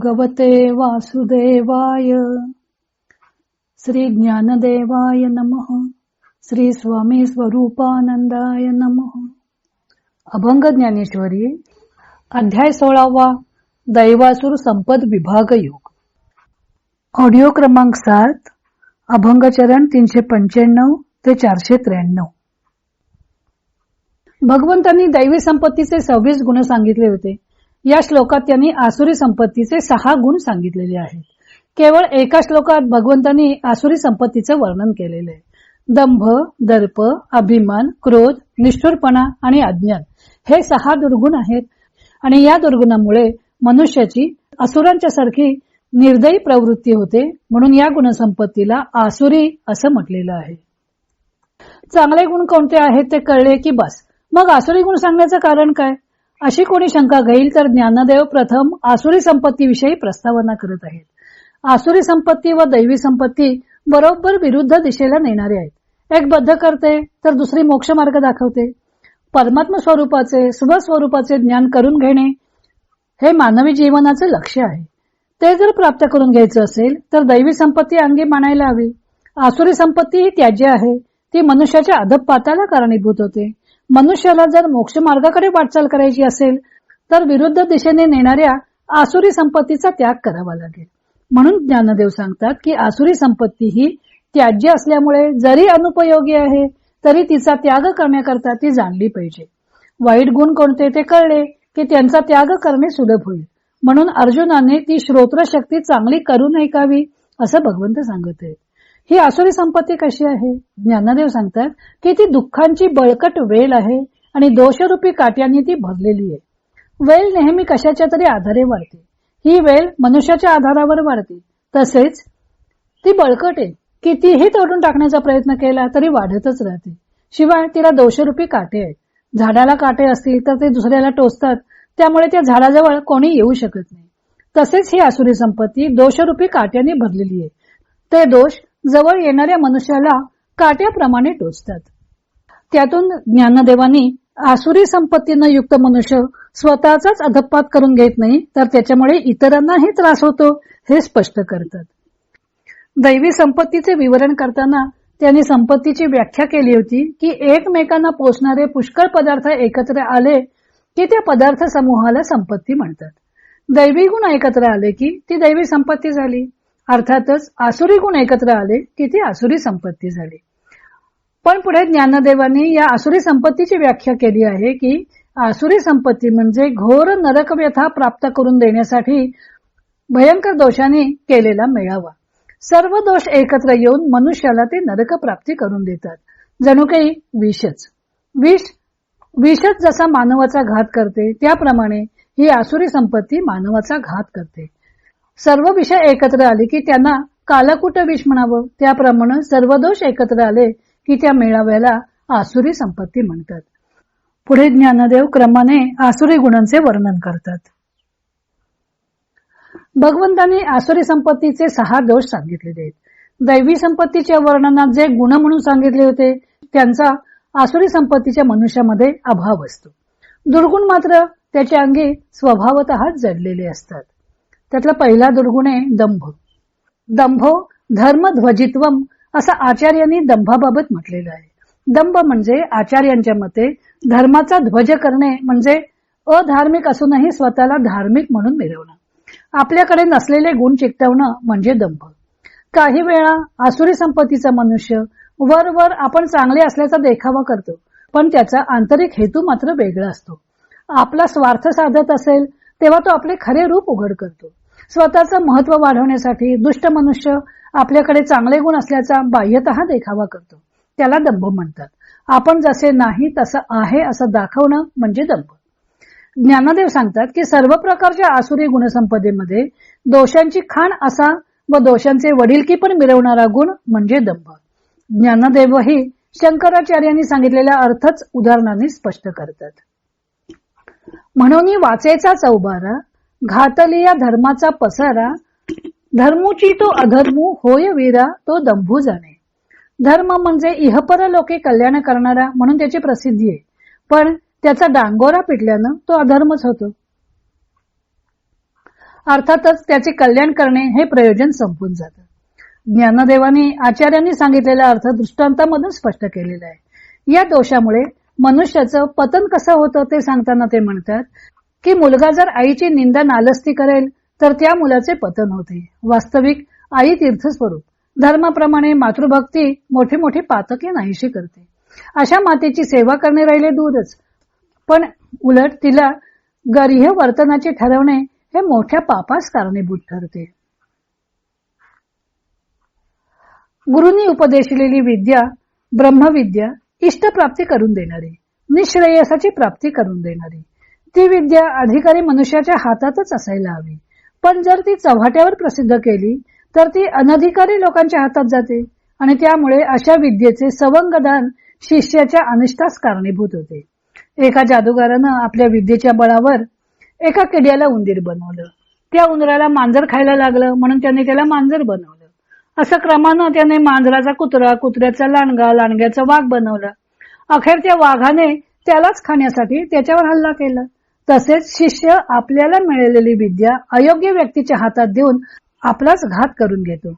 भगवते वासुदेवाय। श्री ज्ञानदेवाय नमः। श्री स्वामी स्वरूपानंदाय नमः। अभंग ज्ञानेश्वरी अध्याय सोळावा दैवासुर संपद विभाग योग. ऑडिओ क्रमांक सात अभंगचरण तीनशे पंच्याण्णव ते चारशे त्र्याण्णव. भगवंतांनी दैवी संपत्तीचे सव्वीस गुण सांगितले होते. या श्लोकात त्यांनी आसुरी संपत्तीचे सहा गुण सांगितलेले आहेत. केवळ एका श्लोकात भगवंतांनी आसुरी संपत्तीचे वर्णन केलेले आहे. दंभ दर्प अभिमान क्रोध निष्ठुरपणा आणि अज्ञान हे सहा दुर्गुण आहेत. आणि या दुर्गुणामुळे मनुष्याची असुरांच्या सारखी निर्दयी प्रवृत्ती होते म्हणून या गुणसंपत्तीला आसुरी असं म्हटलेलं आहे. चांगले गुण कोणते आहेत ते कळले की बस. मग आसुरी गुण सांगण्याचं कारण काय? अशी कोणी शंका घेईल तर ज्ञानदेव प्रथम आसुरी संपत्तीविषयी प्रस्तावना करत आहेत. आसुरी संपत्ती व दैवी संपत्ती बरोबर विरुद्ध दिशेला नेणारे आहेत. एक बद्ध करते तर दुसरी मोक्ष मार्ग दाखवते. परमात्म स्वरूपाचे स्वस्वरूपाचे ज्ञान करून घेणे हे मानवी जीवनाचे लक्ष आहे. ते जर प्राप्त करून घ्यायचं असेल तर दैवी संपत्ती अंगी मानायला हवी. आसुरी संपत्ती ही त्याज्य आहे. ती मनुष्याच्या अधपाताला कारणीभूत होते. मनुष्याला जर मोक्ष मार्गाकडे वाटचाल करायची असेल तर विरुद्ध दिशेने नेणाऱ्या आसुरी संपत्तीचा त्याग करावा लागेल. म्हणून ज्ञानदेव सांगतात की आसुरी संपत्ती ही त्याज्य असल्यामुळे जरी अनुपयोगी आहे तरी तिचा त्याग करण्याकरता ती जाणली पाहिजे. वाईट गुण कोणते ते कळले की त्यांचा त्याग करणे सुलभ होईल. म्हणून अर्जुनाने ती श्रोत्र शक्ती चांगली करून ऐकावी असं भगवंत सांगत आहेत. ही आसुरी संपत्ती कशी आहे? ज्ञानदेव सांगतात की ती दुःखांची बळकट वेल आहे आणि दोषरूपी काट्यांनी ती भरलेली आहे. वेल नेहमी कशाच्या तरी आधारे वाढते. ही वेल मनुष्याच्या आधारावर वाढते. तसेच ती बळकट आहे. कितीही तोडून टाकण्याचा प्रयत्न केला तरी वाढतच राहते. शिवाय तिला दोषरूपी काटे आहेत. झाडाला काटे असतील तर ते दुसऱ्याला टोचतात. त्यामुळे त्या झाडाजवळ कोणी येऊ शकत नाही. तसेच ही आसुरी संपत्ती दोषरूपी काट्याने भरलेली आहे. ते दोष जवळ येणाऱ्या मनुष्याला काट्याप्रमाणे टोचतात. त्यातून ज्ञानदेवानी आसुरी संपत्तीनं युक्त मनुष्य स्वतःचाच अधपात करून घेत नाही तर त्याच्यामुळे इतरांनाही त्रास होतो हे स्पष्ट करतात. दैवी संपत्तीचे विवरण करताना त्यांनी संपत्तीची व्याख्या केली होती की एकमेकांना पोचणारे पुष्कळ पदार्थ एकत्र आले की त्या पदार्थ समूहाला संपत्ती म्हणतात. दैवी गुण एकत्र आले की ती दैवी संपत्ती झाली? अर्थातच आसुरी गुण एकत्र आले की ती आसुरी संपत्ती झाली. पण पुढे ज्ञानदेवांनी या आसुरी संपत्तीची व्याख्या केली आहे की आसुरी संपत्ती म्हणजे घोर नरक व्यथा प्राप्त करून देण्यासाठी भयंकर दोषाने केलेला मेळावा. सर्व दोष एकत्र येऊन मनुष्याला ते नरक प्राप्ती करून देतात. जणू काही विषच. विष विषच जसा मानवाचा घात करते त्याप्रमाणे ही आसुरी संपत्ती मानवाचा घात करते. सर्व विषय एकत्र आले की त्यांना कालकुट विष म्हणावं. त्याप्रमाणे सर्व दोष एकत्र आले की त्या मेळाव्याला आसुरी संपत्ती म्हणतात. पुढे ज्ञानदेव क्रमाने आसुरी गुणांचे वर्णन करतात. भगवंतांनी आसुरी संपत्तीचे सहा दोष सांगितलेले आहेत. दैवी संपत्तीच्या वर्णनात जे गुण म्हणून सांगितले होते त्यांचा आसुरी संपत्तीच्या मनुष्यामध्ये अभाव असतो. दुर्गुण मात्र त्याच्या अंगी स्वभावत जडलेले असतात. त्यातला पहिला दुर्गुण आहे दंभ. दंभो धर्मध्वजित्वम असं आचार्यांनी दंभाबाबत म्हटलेलं आहे. दंभ म्हणजे आचार्यांच्या मते धर्माचा ध्वज करणे म्हणजे अधार्मिक असूनही स्वतःला धार्मिक म्हणून मिरवणं. आपल्याकडे नसलेले गुण चिकटवणं म्हणजे दंभ. काही वेळा आसुरी संपत्तीचा मनुष्य वर वर आपण चांगले असल्याचा देखावा करतो पण त्याचा आंतरिक हेतू मात्र वेगळा असतो. आपला स्वार्थ साधत असेल तेव्हा तो आपले खरे रूप उघड करतो. स्वतःचं महत्त्व वाढवण्यासाठी दुष्ट मनुष्य आपल्याकडे चांगले गुण असल्याचा बाह्यतः देखावा करतो. त्याला दंभ म्हणतात. आपण जसे नाही तसं आहे असं दाखवणं म्हणजे दंभ. ज्ञानदेव सांगतात की सर्व प्रकारच्या आसुरी गुणसंपदेमध्ये दोषांची खाण असा व दोषांचे वडीलकी पण मिरवणारा गुण म्हणजे दंभ. ज्ञानदेवही शंकराचार्यांनी सांगितलेला अर्थच उदाहरणाने स्पष्ट करतात. म्हणून वाचेचा चौबारा घातलिया धर्माचा पसारा धर्मूची तो अधर्मू होय वीरा तो दंभू जाणे. धर्म म्हणजे इहपर लोके कल्याण करणारा म्हणून त्याची प्रसिद्धी आहे. पण त्याचा डांगोरा पिटल्यानं तो अधर्मच होतो. अर्थातच त्याचे कल्याण करणे हे प्रयोजन संपून जातं. ज्ञानदेवानी आचार्यांनी सांगितलेला अर्थ दृष्टांतामधून स्पष्ट केलेला आहे. या दोषामुळे मनुष्याचं पतन कसं होतं ते सांगताना ते म्हणतात की मुलगा जर आईची निंदा नालस्ती करेल तर त्या मुलाचे पतन होते. वास्तविक आई तीर्थस्वरूप. धर्माप्रमाणे मातृभक्ती मोठी मोठी पातके नाहीशी करते. अशा मातेची सेवा करणे राहिले दूरच. पण उलट तिला गर्ह्य वर्तनाचे ठरवणे हे मोठ्या पापास कारणीभूत ठरते. गुरुनी उपदेशलेली विद्या ब्रह्मविद्या इष्टप्राप्ती करून देणारी निश्रेयसाची प्राप्ती करून देणारी. ती विद्या अधिकारी मनुष्याच्या हातातच असायला हवी. पण जर ती चव्हाट्यावर प्रसिद्ध केली तर ती अनधिकारी लोकांच्या हातात जाते आणि त्यामुळे अशा विद्येचे सवंगदान शिष्याच्या अनिष्टास कारणीभूत होते. एका जादूगारानं आपल्या विद्येच्या बळावर एका किड्याला उंदीर बनवलं. त्या उंदराला मांजर खायला लागलं म्हणून त्याने त्याला मांजर बनवलं. असं क्रमानं त्याने मांजराचा कुत्रा कुत्र्याचा लांडगा लांडग्याचा वाघ बनवला. अखेर त्या वाघाने त्यालाच खाण्यासाठी त्याच्यावर हल्ला केला. तसेच शिष्य आपल्याला मिळालेली विद्या अयोग्य व्यक्तीच्या हातात देऊन आपलाच घात करून घेतो.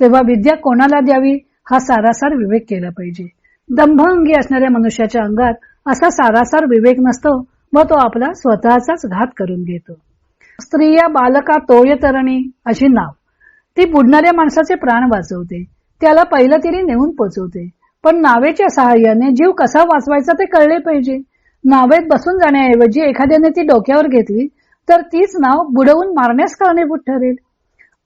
तेव्हा विद्या कोणाला द्यावी हा सारासार विवेक केला पाहिजे. दंभअंगी असणाऱ्या मनुष्याच्या अंगात असा सारासार विवेक नसतो व तो आपला स्वतःचाच घात करून घेतो. स्त्रिया बालका तोय तरणी अशी नाव. ती बुडणाऱ्या माणसाचे प्राण वाचवते. त्याला पहिलं तिरी नेऊन पोचवते. पण नावेच्या सहाय्याने जीव कसा वाचवायचा ते कळले पाहिजे. नावेत बसून जाण्याऐवजी एखाद्याने ती डोक्यावर घेतली तर तीच नाव बुडवून मारण्यास कारणीभूत ठरेल.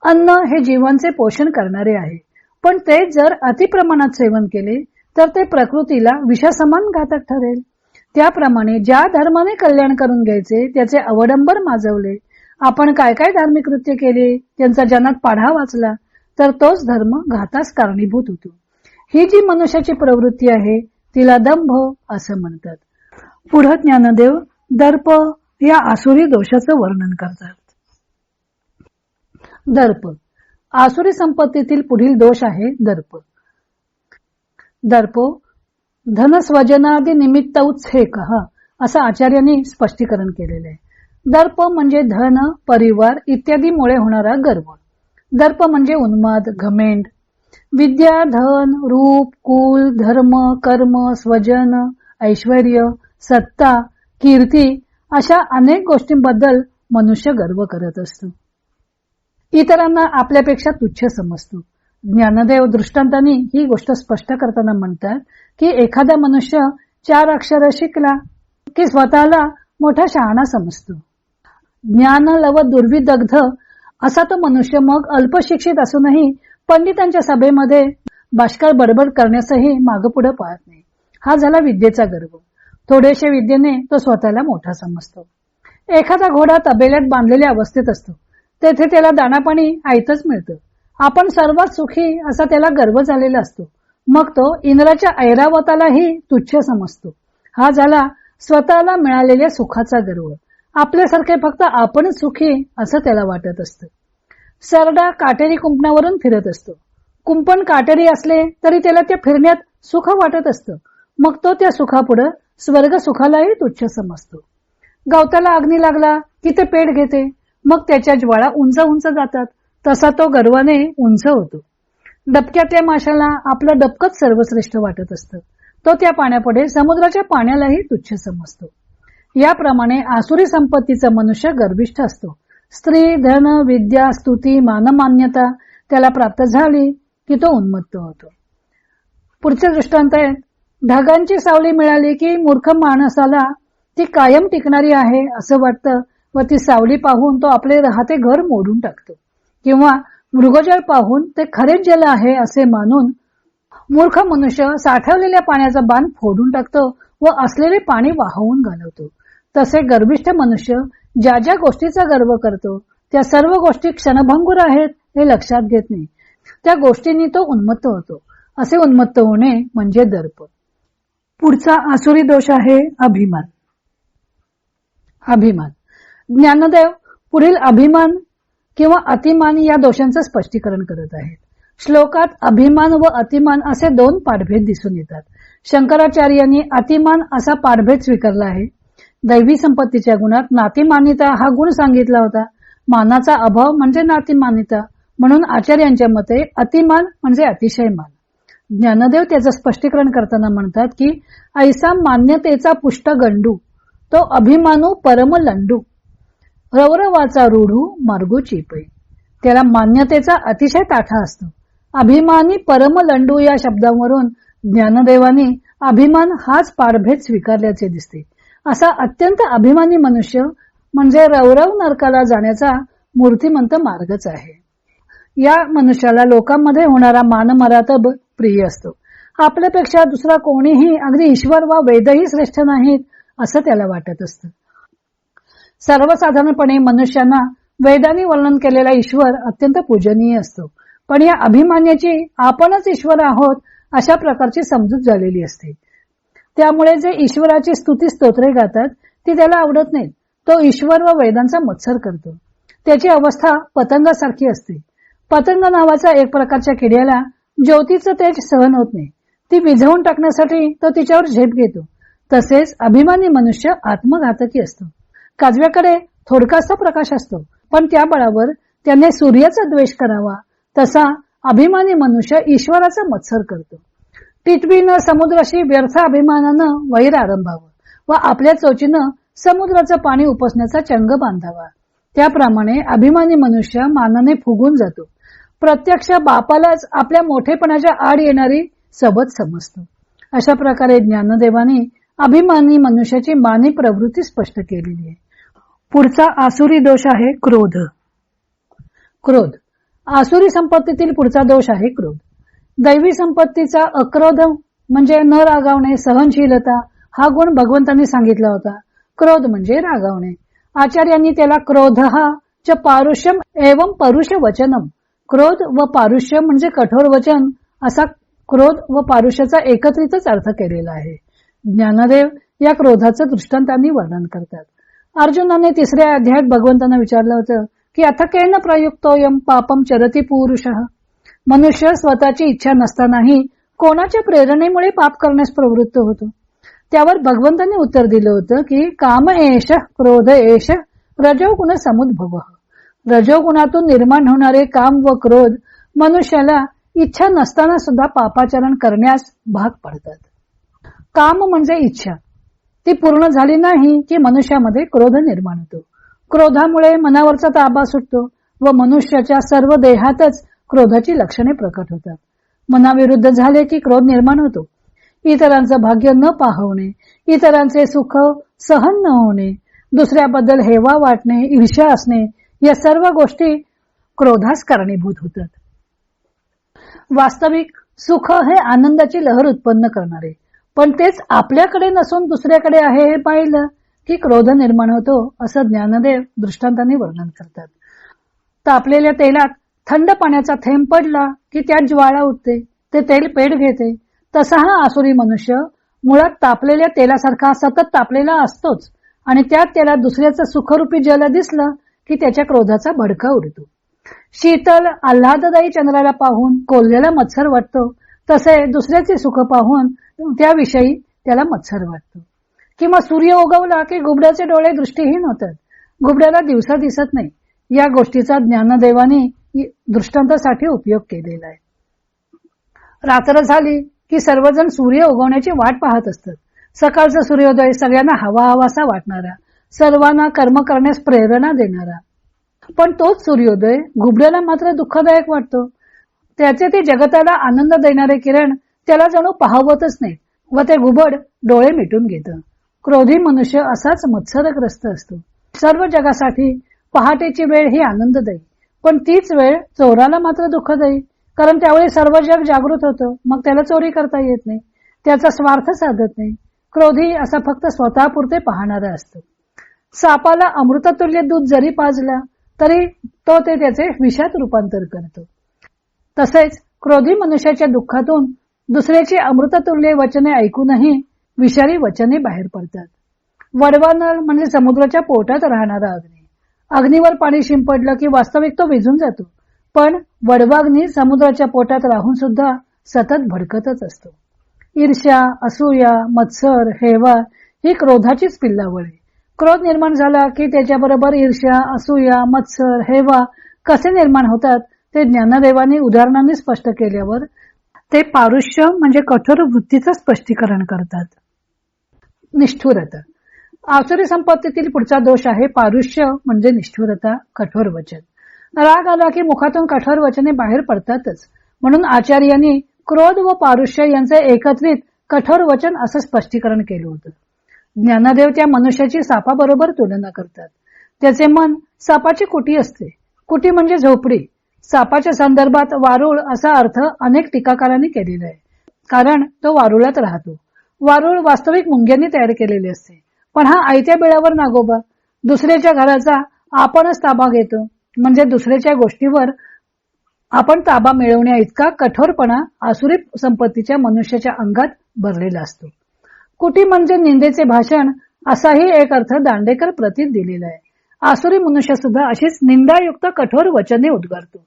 अन्न हे जीवांचे पोषण करणारे आहे. पण ते जर अतिप्रमाणात सेवन केले तर ते प्रकृतीला विषासमान घातक ठरेल. त्याप्रमाणे ज्या धर्माने कल्याण करून घ्यायचे त्याचे अवडंबर माजवले. आपण काय काय धार्मिक कृत्य केले त्यांचा जनात पाढा वाचला तर तोच धर्म घातास कारणीभूत होतो. ही जी मनुष्याची प्रवृत्ती आहे तिला दंभ असं म्हणतात. पुढं ज्ञानदेव दर्प या आसुरी दोषाचं वर्णन करतात. दर्प. आसुरी संपत्तीतील पुढील दोष आहे दर्प. दर्प धनस्वजनादी निमित्त उत्सेक असं आचार्यांनी स्पष्टीकरण केलेलं आहे. दर्प म्हणजे धन परिवार इत्यादीमुळे होणारा गर्व दर्प म्हणजे उन्माद घमेंड. विद्या धन रूप कुल धर्म कर्म स्वजन ऐश्वर सत्ता कीर्ती अशा अनेक गोष्टींबद्दल मनुष्य गर्व करत असतो. इतरांना आपल्यापेक्षा तुच्छ समजतो. ज्ञानदेव दृष्टांतानी ही गोष्ट स्पष्ट करताना म्हणतात की एखादा मनुष्य चार अक्षर शिकला की स्वतःला मोठा शहाणा समजतो. ज्ञान लव दुर्विदग्ध असा तो मनुष्य मग अल्पशिक्षित असूनही पंडितांच्या सभेमध्ये भाष्कर बडबड करण्यासही मागपुढे पाहत नाही. हा झाला विद्येचा गर्व. थोडेशे विद्येने तो स्वतःला मोठा समजतो. एखादा घोडा तबेल्यात बांधलेल्या अवस्थेत असतो. तेथे त्याला दाणापाणी आयतच मिळतं. आपण सर्वात सुखी असा त्याला गर्व झालेला असतो. मग तो इंद्राच्या ऐरावतालाही तुच्छ समजतो. हा झाला स्वतःला मिळालेल्या सुखाचा गर्व. आपल्यासारखे फक्त आपणच सुखी असं त्याला वाटत असतं. सरडा काटेरी कुंपणावरून फिरत असतो. कुंपण काटेरी असले तरी त्याला त्या फिरण्यात सुख वाटत असतं. मग तो त्या सुखापुढं स्वर्ग सुखालाही तुच्छ समजतो. गवताला अग्नी लागला की ते पेट घेते. मग त्याच्या ज्वाळा उंच उंच जातात. तसा तो गर्वाने उंच होतो. डबक्यातल्या माशाला आपलं डबकच सर्वश्रेष्ठ वाटत असतं. तो त्या पाण्यापुढे समुद्राच्या पाण्यालाही तुच्छ समजतो. याप्रमाणे आसुरी संपत्तीचा मनुष्य गर्विष्ठ असतो. स्त्री धन विद्या स्तुती मानमान्यता त्याला प्राप्त झाली की तो उन्मत्त होतो. पुढचे दृष्टांत आहे. ढगांची सावली मिळाली की मूर्ख माणसाला ती कायम टिकणारी आहे असं वाटतं व ती सावली पाहून तो आपले राहते घर मोडून टाकतो. किंवा मृगजळ पाहून ते खरेच जल आहे असे मानून मूर्ख मनुष्य साठवलेल्या पाण्याचा बांध फोडून टाकतो व असलेले पाणी वाहवून घालवतो. तसे गर्भिष्ठ मनुष्य ज्या ज्या गोष्टीचा गर्व करतो त्या सर्व गोष्टी क्षणभंगूर आहेत हे लक्षात घेत नाही. त्या गोष्टींनी तो उन्मत्त होतो. असे उन्मत्त होणे म्हणजे दर्प पुढचा आसुरी दोष आहे अभिमान. अभिमान. ज्ञानदेव पुढील अभिमान किंवा अतिमान या दोषांचं स्पष्टीकरण करत आहेत. श्लोकात अभिमान व अतिमान असे दोन पाठभेद दिसून येतात. शंकराचार्यांनी अतिमान असा पाठभेद स्वीकारला आहे. दैवी संपत्तीच्या गुणात नातीमानिता हा गुण सांगितला होता. मानाचा अभाव म्हणजे नातीमानिता. म्हणून आचार्यांच्या मते अतिमान म्हणजे अतिशय मान. ज्ञानदेव त्याचं स्पष्टीकरण करताना म्हणतात की ऐसा मान्यतेचा पुष्ट गंडू तो अभिमानू परम लंडू. रौरवाचा रूढू मार्गू चिपई. त्याला मान्यतेचा अतिशय ताठा असतो. अभिमानी परम लंडू या शब्दावरून ज्ञानदेवानी अभिमान हाच पाडभेद स्वीकारल्याचे दिसते. असा अत्यंत अभिमानी मनुष्य म्हणजे रौरव नरकाला जाण्याचा मूर्तिमंत मार्गच आहे. या मनुष्याला लोकांमध्ये होणारा मानमरातब प्रिय असतो. आपल्यापेक्षा दुसरा कोणीही अगदी ईश्वर वा वेदही श्रेष्ठ नाहीत असं त्याला वाटत असतं. सर्वसाधारणपणे मनुष्यांना वेदांनी वर्णन केलेला ईश्वर अत्यंत पूजनीय असतो. पण या अभिमान्याची आपणच ईश्वर आहोत अशा प्रकारची समजूत झालेली असते. त्यामुळे जे ईश्वराची स्तुती स्तोत्रे गातात ती त्याला आवडत नाहीत. तो ईश्वर व वेदांचा मत्सर करतो. त्याची अवस्था पतंगासारखी असते. पतंग नावाचा एक प्रकारच्या किड्याला ज्योतीचं तेज सहन होत नाही. ती विझवून टाकण्यासाठी तो तिच्यावर झेप घेतो. तसेच अभिमानी मनुष्य आत्मघातकी असतो. काजव्याकडे थोडकासा प्रकाश असतो पण त्या बळावर त्याने सूर्याचा द्वेष करावा तसा अभिमानी मनुष्य ईश्वराचा मत्सर करतो. टिटवीनं समुद्राशी व्यर्थ अभिमानानं वैर आरंभावं व आपल्या चोचीनं समुद्राचं पाणी उपसण्याचा चंग बांधावा. त्याप्रमाणे अभिमानी मनुष्य मानाने फुगून जातो. प्रत्यक्ष बापालाच आपल्या मोठेपणाच्या आड येणारी सबत समजतो. अशा प्रकारे ज्ञानदेवाने अभिमानी मनुष्याची मानी प्रवृत्ती स्पष्ट केलेली आहे. पुढचा आसुरी दोष आहे क्रोध. क्रोध. आसुरी संपत्तीतील पुढचा दोष आहे क्रोध. दैवी संपत्तीचा अक्रोध म्हणजे न रागावणे सहनशीलता हा गुण भगवंतांनी सांगितला होता. क्रोध म्हणजे रागावणे. आचार्यांनी त्याला क्रोध हा च पारुष्यम एवं परुष वचनम क्रोध व पारुष्य म्हणजे कठोर वचन असा क्रोध व पारुष्याचा एकत्रितच अर्थ केलेला आहे. ज्ञानदेव या क्रोधाचं दृष्टांतांनी वर्णन करतात. अर्जुनाने तिसऱ्या अध्यायात भगवंतांना विचारलं होतं की अथकेन प्रयुक्तोयम पापम चरती पुरुष? मनुष्य स्वतःची इच्छा नसतानाही कोणाच्या प्रेरणेमुळे पाप करण्यास प्रवृत्त होतो? त्यावर भगवंतांनी उत्तर दिलं होतं की काम एष क्रोध एष रजोगुण समुद्भव. रजोगुणातून निर्माण होणारे काम व क्रोध मनुष्याला इच्छा नसताना सुद्धा पापाचरण करण्यास भाग पडतात. काम म्हणजे इच्छा. ती पूर्ण झाली नाही की मनुष्यामध्ये क्रोध निर्माण होतो. क्रोधामुळे मनावरचा ताबा सुटतो व मनुष्याच्या सर्व देहातच क्रोधाची लक्षणे प्रकट होतात. मनाविरुद्ध झाले की क्रोध निर्माण होतो. इतरांचं भाग्य न पाहवणे इतरांचे सुख सहन न होणे दुसऱ्याबद्दल हेवा वाटणे ईर्ष्या असणे या सर्व गोष्टी क्रोधास कारणीभूत होतात. वास्तविक सुख हे आनंदाची लहर उत्पन्न करणारे. पण तेच आपल्याकडे नसून दुसऱ्याकडे आहे हे पाहिलं की क्रोध निर्माण होतो असं ज्ञानदेव दृष्टांतांनी वर्णन करतात. तापलेल्या तेलात थंड पाण्याचा थेंब पडला की त्यात ज्वाळा उठते ते तेल पेट घेते. तसा हा आसुरी मनुष्य मुळात तापलेल्या तेलासारखा सतत तापलेला असतोच आणि त्या तेलात दुसऱ्याचं सुखरूपी जल दिसलं की त्याच्या क्रोधाचा भडका उडतो. शीतल आल्हाददायी चंद्राला पाहून कोल्ह्याला मत्सर वाटतो. तसे दुसऱ्याचे सुख पाहून त्याविषयी त्याला मत्सर वाटतो. किंवा सूर्य उगवला की गुबड्याचे डोळे दृष्टीहीन होतात. गुबड्याला दिवसा दिसत नाही. या गोष्टीचा ज्ञानदेवाने दृष्टांतासाठी उपयोग केलेला आहे. रात्र झाली की सर्वजण सूर्य उगवण्याची वाट पाहत असतात. सकाळचा सूर्योदय सगळ्यांना हवा हवासा वाटणारा. सर्वांना कर्म करण्यास प्रेरणा देणारा. पण तोच सूर्योदय घुबड्याला मात्र दुःखदायक वाटतो. त्याचे ते जगताला आनंद देणारे किरण त्याला जणू पाहवतच नाही व ते घुबड डोळे मिटून घेत. क्रोधी मनुष्य असाच मत्सरग्रस्त असतो. सर्व जगासाठी पहाटेची वेळ ही आनंददायी. पण तीच वेळ चोराला मात्र दुःखदायी. कारण त्यावेळी सर्व जग जागृत होतं. मग त्याला चोरी करता येत नाही. त्याचा स्वार्थ साधत नाही. क्रोधी असा फक्त स्वतःपुरते पाहणारा असतो. सापाला अमृततुल्य दूध जरी पाजला तरी तो ते त्याचे विषात रूपांतर करतो. तसेच क्रोधी मनुष्याच्या दुःखातून दुसऱ्याची अमृततुल्य वचने ऐकूनही विषारी वचने बाहेर पडतात. वडवानल म्हणजे समुद्राच्या पोटात राहणारा अग्नी. अग्नीवर पाणी शिंपडलं की वास्तविक तो विझून जातो. पण वडवाग्नी समुद्राच्या पोटात राहून सुद्धा सतत भडकतच असतो. ईर्ष्या असूया मत्सर हेवा ही क्रोधाचीच पिल्लावळ. आहे क्रोध निर्माण झाला की त्याच्याबरोबर ईर्ष्या असूया मत्सर हेवा कसे निर्माण होतात ते ज्ञानदेवाने उदाहरणांनी स्पष्ट केल्यावर ते पारुष्य म्हणजे कठोर वृत्तीचं स्पष्टीकरण करतात. निष्ठुरता. आसुरी संपत्तीतील पुढचा दोष आहे पारुष्य म्हणजे निष्ठुरता कठोर वचन. राग आला की मुखातून कठोर वचने बाहेर पडतातच. म्हणून आचार्यांनी क्रोध व पारुष्य यांचे एकत्रित कठोर वचन असं स्पष्टीकरण केलं होतं. ज्ञानदेव त्या मनुष्याची सापाबरोबर तुलना करतात. त्याचे मन सापाची कुटी असते. कुटी म्हणजे झोपडी. सापाच्या संदर्भात वारुळ असा अर्थ अनेक टीकाकारांनी केलेला आहे. कारण तो वारुळात राहतो. वारुळ वास्तविक मुंग्यांनी तयार केलेले असते. पण हा आयत्या बिळावर नागोबा. दुसऱ्याच्या घराचा आपणच ताबा घेतो. म्हणजे दुसऱ्याच्या गोष्टीवर आपण ताबा मिळवण्या इतका कठोरपणा आसुरी संपत्तीच्या मनुष्याच्या अंगात भरलेला असतो. कुटी म्हणजे निंदेचे भाषण असाही एक अर्थ दांडेकर प्रतीत दिलेला आहे. आसुरी मनुष्य सुद्धा अशीच निंदायुक्त कठोर वचने उद्गारतो.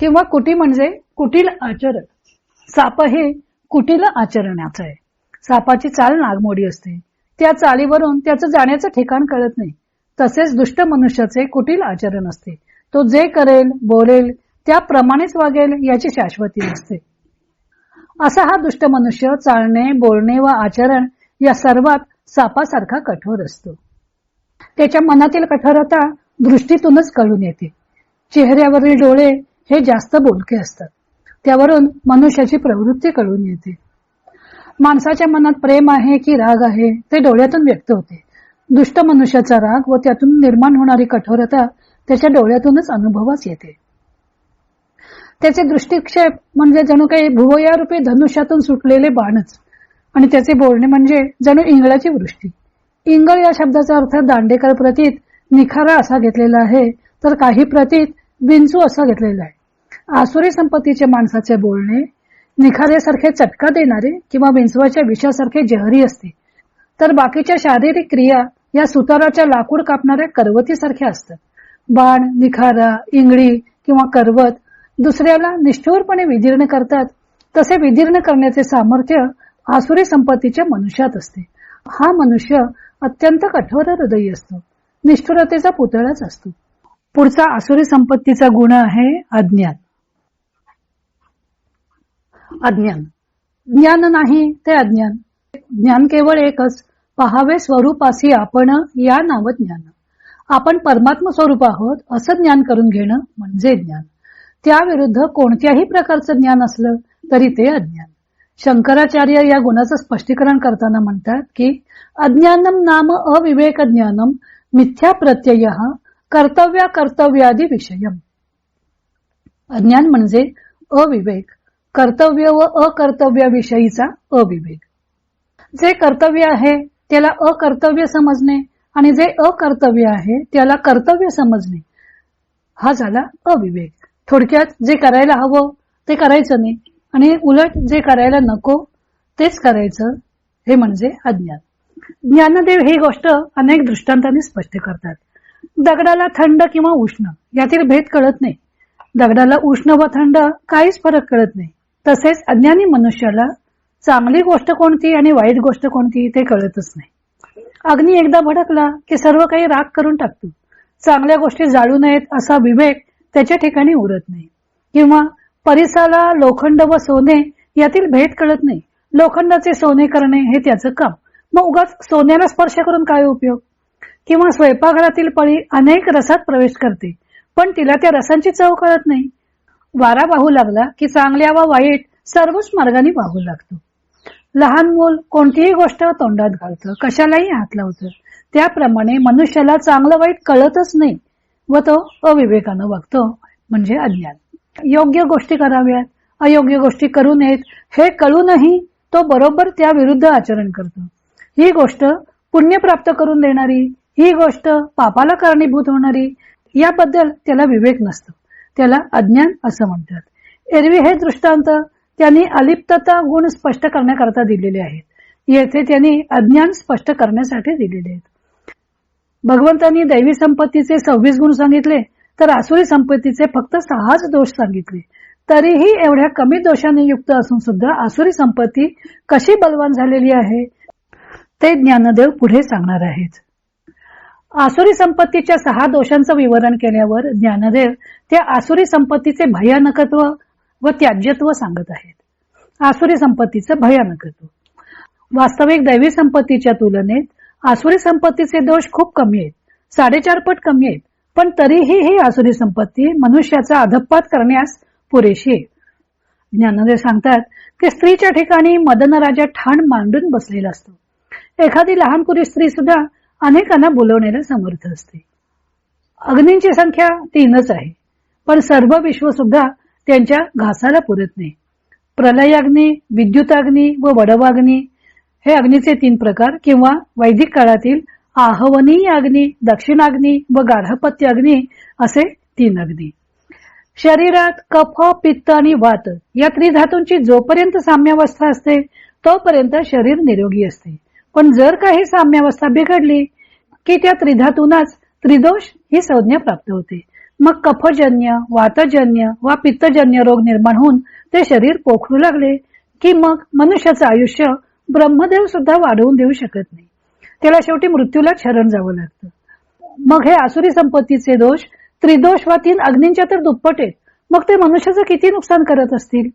किंवा कुटी म्हणजे कुटील आचरण. साप हे कुटील आचरणाचं आहे. सापाची चाल नागमोडी असते. त्या चालीवरून त्याचं जाण्याचं ठिकाण कळत नाही. तसेच दुष्ट मनुष्याचे कुटील आचरण असते. तो जे करेल बोलेल त्याप्रमाणेच वागेल याची शाश्वती नसते. असा हा दुष्ट मनुष्य चालणे बोलणे व आचरण या सर्वात सापासारखा कठोर असतो. त्याच्या मनातील कठोरता दृष्टीतूनच कळून येते. चेहऱ्यावरील डोळे हे जास्त बोलके असतात. त्यावरून मनुष्याची प्रवृत्ती कळून येते. माणसाच्या मनात प्रेम आहे की राग आहे ते डोळ्यातून व्यक्त होते. दुष्ट मनुष्याचा राग व त्यातून निर्माण होणारी कठोरता त्याच्या डोळ्यातूनच अनुभवास येते. त्याचे दृष्टिक्षेप म्हणजे जणू काही भुवयारूपी धनुष्यातून सुटलेले बाणच. आणि त्याचे बोलणे म्हणजे जणू इंगळाची वृष्टी. इंगळ या शब्दाचा अर्थ दांडेकर प्रतीत निखारा असा घेतलेला आहे तर काही प्रतीत बिंचू असा घेतलेला आहे. आसुरी संपत्तीचे माणसाचे बोलणे निखाऱ्यासारखे चटका देणारे किंवा विंचवाच्या विषासारखे जहरी असते तर बाकीच्या शारीरिक क्रिया या सुताराच्या लाकूड कापणाऱ्या करवतीसारख्या असतात. बाण निखारा इंगळी किंवा करवत दुसऱ्याला निष्ठुरपणे विदीर्ण करतात तसे विदीर्ण करण्याचे सामर्थ्य आसुरी संपत्तीच्या मनुष्यात असते. हा मनुष्य अत्यंत कठोर हृदयी असतो निष्ठुरतेचा पुतळाच असतो. पुढचा आसुरी संपत्तीचा गुण आहे अज्ञान. अज्ञान. ज्ञान नाही ते अज्ञान. ज्ञान केवळ एकच पहावे स्वरूपासी आपण या नाव ज्ञान. आपण परमात्म स्वरूप आहोत असं ज्ञान करून घेणं म्हणजे ज्ञान. त्याविरुद्ध कोणत्याही प्रकारचं ज्ञान असलं तरी ते अज्ञान. शंकराचार्य या गुणाचं स्पष्टीकरण करताना म्हणतात की अज्ञानम नाम अविवेक ज्ञानम मिथ्या प्रत्यय कर्तव्य कर्तव्यादी विषयम. अज्ञान म्हणजे अविवेक कर्तव्य व अकर्तव्याविषयीचा अविवेक. जे कर्तव्य आहे त्याला अकर्तव्य समजणे आणि जे अकर्तव्य आहे त्याला कर्तव्य समजणे. हा झाला अविवेक. थोडक्यात जे करायला हवं ते करायचं नाही. आणि उलट जे करायला नको तेच करायचं हे म्हणजे अज्ञान. ज्ञानदेव ही गोष्ट अनेक दृष्टांतांनी स्पष्ट करतात. दगडाला थंड किंवा उष्ण यातील भेद कळत नाही. दगडाला उष्ण व थंड काहीच फरक कळत नाही. तसेच अज्ञानी मनुष्याला चांगली गोष्ट कोणती आणि वाईट गोष्ट कोणती ते कळतच नाही. अग्नी एकदा भडकला की सर्व काही राग करून टाकतो. चांगल्या गोष्टी जाळू नयेत असा विवेक त्याच्या ठिकाणी उरत नाही. किंवा परिसाला लोखंड व सोने यातील भेद कळत नाही. लोखंडाचे सोने करणे हे त्याचं काम. मग उगाच सोन्याला स्पर्श करून काय उपयोग? किंवा स्वयंपाकघरातील पळी अनेक रसात प्रवेश करते पण तिला त्या रसांची चव कळत नाही. वारा वाहू लागला की चांगल्या वा वाईट सर्वच मार्गाने वाहू लागतो. लहान मूल कोणतीही गोष्ट तोंडात घालतं कशालाही हात लावतं. त्याप्रमाणे मनुष्याला चांगलं वाईट कळतच नाही. व तो अविवेकानं वागतो म्हणजे अज्ञान. योग्य गोष्टी कराव्यात अयोग्य गोष्टी करू नयेत हे कळूनही तो बरोबर त्या विरुद्ध आचरण करतो. ही गोष्ट पुण्य प्राप्त करून देणारी ही गोष्ट पापाला कारणीभूत होणारी याबद्दल त्याला विवेक नसतो. त्याला अज्ञान असं म्हणतात. एरवी हे दृष्टांत त्यांनी अलिप्तता गुण स्पष्ट करण्याकरता दिलेले आहेत. येथे त्यांनी अज्ञान स्पष्ट करण्यासाठी दिलेले आहेत. भगवंतांनी दैवी संपत्तीचे सव्वीस गुण सांगितले तर आसुरी संपत्तीचे फक्त सहाच दोष सांगितले. तरीही एवढ्या कमी दोषाने युक्त असून सुद्धा आसुरी संपत्ती कशी बलवान झालेली आहे ते ज्ञानदेव पुढे सांगणार आहेत. आसुरी संपत्तीच्या सहा दोषांचं विवरण केल्यावर ज्ञानदेव त्या आसुरी संपत्तीचे भयानकत्व व त्याज्यत्व सांगत आहेत. आसुरी संपत्तीचं भयानकत्व. वास्तविक दैवी संपत्तीच्या तुलनेत आसुरी संपत्तीचे दोष खूप कमी आहेत. साडेचार पट कमी आहेत. पण तरीही ही आसुरी संपत्ती मनुष्याचा अधपात करण्यास पुरेशी आहे. ज्ञानदेव सांगतात की स्त्रीच्या ठिकाणी मदनराजा ठाण मांडून बसलेला असतो. एखादी लहानपुरी स्त्री सुद्धा अनेकांना बोलवण्याला समर्थ असते. अग्नींची संख्या तीनच आहे. पण सर्व विश्व सुद्धा त्यांच्या घासाला पुरत नाही. प्रलयाग्नी विद्युताग्नी व वडवाग्नी हे अग्नीचे तीन प्रकार किंवा वैदिक काळातील आहवनीय अग्नी दक्षिणाग्नी व गार्हपत्य अग्नी असे तीन अग्नी. शरीरात कफ पित्त आणि वात या त्रिधातूंची जोपर्यंत साम्यावस्था असते तोपर्यंत शरीर निरोगी असते. पण जर काही साम्यावस्था बिघडली की त्या त्रिधातूनच त्रिदोष ही संज्ञा प्राप्त होते. मग कफजन्य वातजन्य वा पित्तजन्य रोग निर्माण होऊन ते शरीर पोखरू लागले की मग मनुष्याचं आयुष्य ब्रह्मदेव सुद्धा वाढवून देऊ शकत नाही. त्याला शेवटी मृत्यूला शरण जावं लागतं. मग हे आसुरी संपत्तीचे दोष त्रिदोष वा तीन अग्नींच्या तर दुप्पट आहेत. मग ते मनुष्याचं किती नुकसान करत असतील?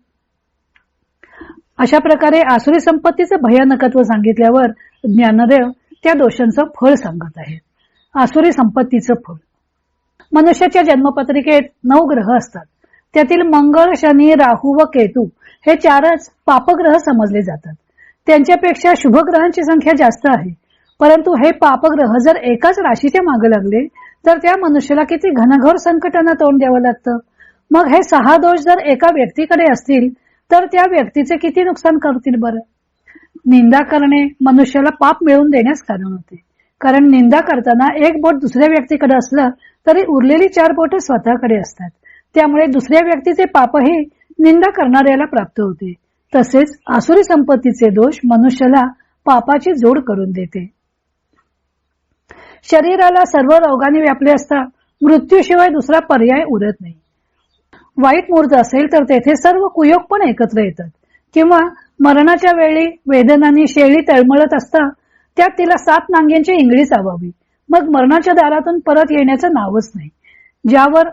अशा प्रकारे आसुरी संपत्तीचं भयानकत्व सांगितल्यावर ज्ञानदेव त्या दोषांचं फळ सांगत आहेत आसुरी संपत्तीचं फळ. मनुष्याच्या जन्मपत्रिकेत नऊ ग्रह असतात. त्यातील मंगळ शनी राहू व केतू हे चारच पापग्रह समजले जातात. त्यांच्यापेक्षा शुभग्रहांची संख्या जास्त आहे. परंतु हे पापग्रह जर एकाच राशीच्या मागे लागले तर त्या मनुष्याला किती घनघोर संकटांना तोंड द्यावं लागतं? मग हे सहा दोष जर एका व्यक्तीकडे असतील तर त्या व्यक्तीचे किती नुकसान करतील बरं? निंदा करणे मनुष्याला पाप मिळवून देण्यास कारण होते. कारण निंदा करताना एक बोट दुसऱ्या व्यक्तीकडे असलं तरी उरलेली चार बोट स्वतःकडे असतात. त्यामुळे दुसऱ्या व्यक्तीचे पापही निंदा करणाऱ्याला प्राप्त होते. तसेच आसुरी संपत्तीचे दोष मनुष्याला पापाची जोड करून देते. शरीराला सर्व रोगाने व्यापले असता मृत्यूशिवाय दुसरा पर्याय उरत नाही. वाईट मुहूर्त असेल तर तेथे सर्व कुयोग पण एकत्र येतात. किंवा मरणाच्या वेळी वेदनाने शेळी तळमळत असता त्यात तिला सात नांग्यांची इंगळी चावावी मग मरणाच्या दारातून परत येण्याचं नावच नाही. ज्यावर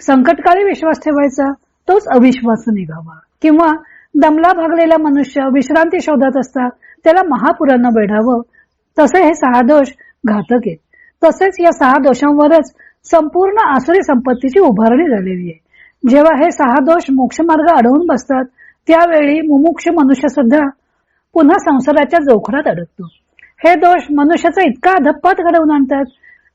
संकटकाळी विश्वास ठेवायचा तोच अविश्वास निघावा. किंवा दमला भागलेला मनुष्य विश्रांती शोधत असता त्याला महापुरानं वेढावं तसे हे सहा दोष घातक आहेत. तसेच या सहा दोषांवरच संपूर्ण आसुरी संपत्तीची उभारणी झालेली आहे. जेव्हा हे सहा दोष मोक्षमार्ग अडवून बसतात त्यावेळी मुमुक्ष मनुष्य सुद्धा पुन्हा संसाराच्या जोखडात अडकतो. हे दोष मनुष्याचा इतका अधप्पात घडवून आणतात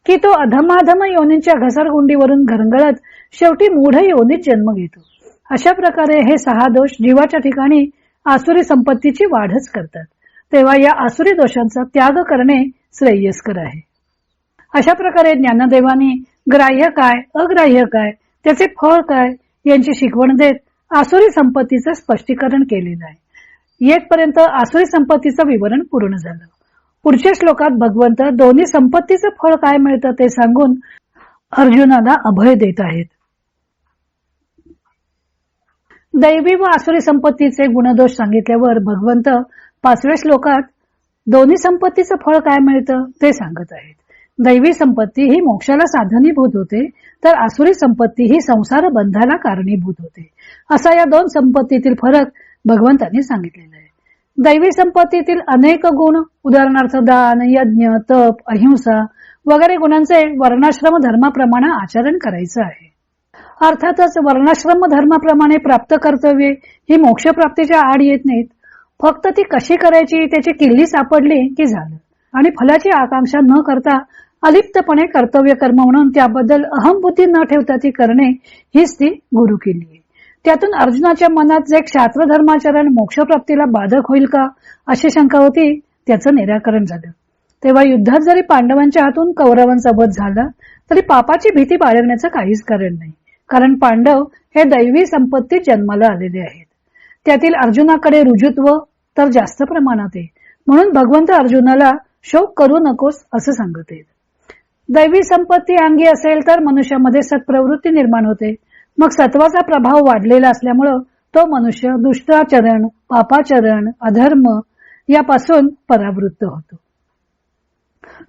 की तो अधमाधम योनींच्या घसरगुंडीवरून घरंगळत शेवटी मूढ योनीत जन्म घेतो. अशा प्रकारे हे सहा दोष जीवाच्या ठिकाणी आसुरी संपत्तीची वाढच करतात. तेव्हा या आसुरी दोषांचा त्याग करणे श्रेयस्कर आहे. अशा प्रकारे ज्ञानदेवानी ग्राह्य काय अग्राह्य काय त्याचे फळ काय यांची शिकवण देत आसुरी संपत्तीचं स्पष्टीकरण केलेलं आहे. येथपर्यंत आसुरी संपत्तीचं विवरण पूर्ण झालं. पुढच्या श्लोकात भगवंत दोन्ही संपत्तीचं फळ काय मिळतं ते सांगून अर्जुनाला अभय देत आहेत. दैवी व आसुरी संपत्तीचे गुणदोष सांगितल्यावर भगवंत पाचव्या श्लोकात दोन्ही संपत्तीचं फळ काय मिळतं? ते सांगत आहेत. दैवी संपत्ती ही मोक्षाला साधनीभूत होते तर आसुरी संपत्ती ही संसार बंधाला कारणीभूत होते. असा या दोन संपत्तीतील फरक भगवंतांनी सांगितलेला आहे. दैवी संपत्तीतील अनेक गुण उदाहरणार्थ दान यज्ञ तप अहिंसा वगैरे गुणांचे वर्णाश्रम धर्माप्रमाणे आचरण करायचं आहे. अर्थातच वर्णाश्रम धर्माप्रमाणे प्राप्त कर्तव्ये ही मोक्षप्राप्तीच्या आड येत नाहीत. फक्त ती कशी करायची त्याची किल्ली सापडली की झालं? आणि फलाची आकांक्षा न करता अलिप्तपणे कर्तव्य कर्म म्हणून त्याबद्दल अहमबुद्धी न ठेवता ती करणे हीच ती गुरु केली आहे. त्यातून अर्जुनाच्या मनात जे क्षात्र धर्माचरण मोक्षप्राप्तीला बाधक होईल का अशी शंका होती त्याचं निराकरण झालं. तेव्हा युद्धात जरी पांडवांच्या हातून कौरवांचा वध झाला तरी पापाची भीती बाळगण्याचं काहीच कारण नाही. कारण पांडव हे दैवी संपत्ती जन्माला आलेले आहेत. त्यातील अर्जुनाकडे रुजुत्व तर जास्त प्रमाणात आहे. म्हणून भगवंत अर्जुनाला शोक करू नकोस असं सांगत आहेत. दैवी संपत्ती अंगी असेल तर मनुष्यामध्ये सत्प्रवृत्ती निर्माण होते. मग सत्वाचा प्रभाव वाढलेला असल्यामुळं तो मनुष्य दुष्टाचरण पापाचरण अधर्म यापासून परावृत्त होतो.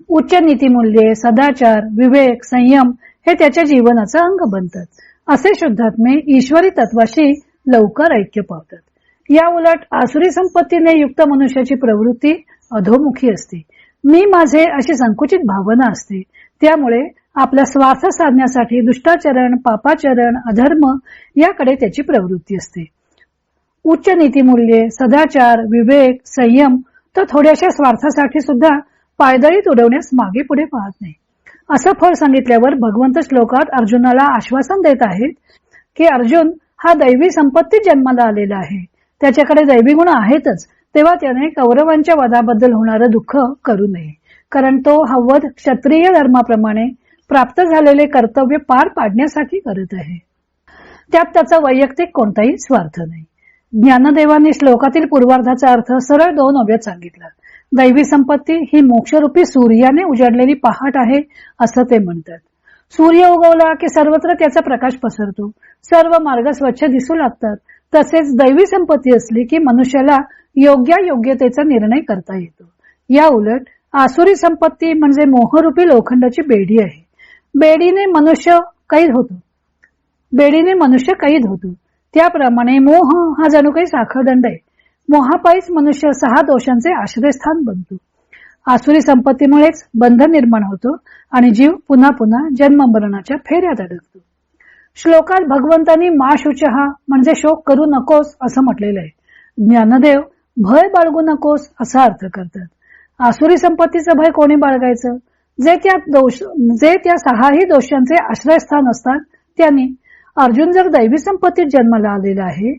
उच्च नीतिमूल्ये सदाचार विवेक संयम हे त्याच्या जीवनाचा अंग बनतात. असे शुद्धात्मे ईश्वरी तत्वाशी लवकर ऐक्य पावतात. या उलट आसुरी संपत्तीने युक्त मनुष्याची प्रवृत्ती अधोमुखी असते. मी माझे अशी संकुचित भावना असते. त्यामुळे आपला स्वार्थ साधण्यासाठी दुष्टाचरण पापाचरण अधर्म याकडे त्याची प्रवृत्ती असते. उच्च नीतिमूल्ये सदाचार विवेक संयम तर थोड्याशा स्वार्थासाठी सुद्धा पायदळीत उडवण्यास मागे पुढे पाहत नाही. असं फळ सांगितल्यावर भगवंत श्लोकात अर्जुनाला आश्वासन देत आहेत की अर्जुन हा दैवी संपत्ती जन्माला आलेला आहे. त्याच्याकडे दैवी गुण आहेतच तेव्हा त्याने कौरवांच्या वधाबद्दल होणारं दुःख करू नये. कारण तो हा वध क्षत्रिय धर्माप्रमाणे प्राप्त झालेले कर्तव्य पार पाडण्यासाठी करत आहे. त्यात त्याचा वैयक्तिक कोणताही स्वार्थ नाही. ज्ञानदेवांनी श्लोकातील पूर्वार्धाचा अर्थ सरळ दोन अव्यात सांगितला. दैवी संपत्ती ही मोक्षरूपी सूर्याने उजाडलेली पहाट आहे असं ते म्हणतात. सूर्य उगवला की सर्वत्र त्याचा प्रकाश पसरतो. सर्व मार्ग स्वच्छ दिसू लागतात. तसेच दैवी संपत्ती असली की मनुष्याला योग्य योग्यतेचा निर्णय करता येतो. या उलट आसुरी संपत्ती म्हणजे मोहरूपी लोखंडाची बेडी आहे. बेडीने मनुष्य कैद होतो. बेडीने मनुष्य कैद होतो. त्याप्रमाणे मोह हा जणू काही साखरदंड आहे. मोहापायीच मनुष्य सहा दोषांचे आश्रयस्थान बनतो. आसुरी संपत्तीमुळेच बंध निर्माण होतो आणि जीव पुन्हा पुन्हा जन्म मरणाच्या फेऱ्यात अडकतो. श्लोकात भगवंतांनी मा शुचहा म्हणजे शोक करू नकोस असं म्हटलेलं आहे. ज्ञानदेव भय बाळगू नकोस असा अर्थ करतात. आसुरी संपत्तीचं भय कोणी बाळगायचं? जे त्या दोष जे त्या सहाही दोषांचे आश्रयस्थान असतात त्यांनी अर्जुन जर दैवी संपत्तीत जन्माला आलेला आहे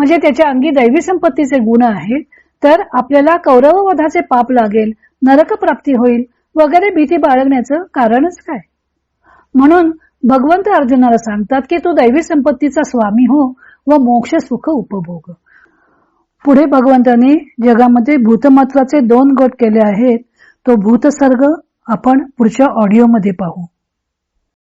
म्हणजे त्याच्या अंगी दैवी संपत्तीचे गुण आहेत तर आपल्याला कौरववधाचे पाप लागेल नरक प्राप्ती होईल वगैरे भीती बाळगण्याचं कारणच काय? म्हणून भगवंत अर्जुनाला सांगतात की तू दैवी संपत्तीचा स्वामी हो व मोक्ष सुख उपभोग. पुढे भगवंताने जगामध्ये भूतमत्वाचे दोन गट केले आहेत. तो भूतसर्ग आपण पुढच्या ऑडिओमध्ये पाहू.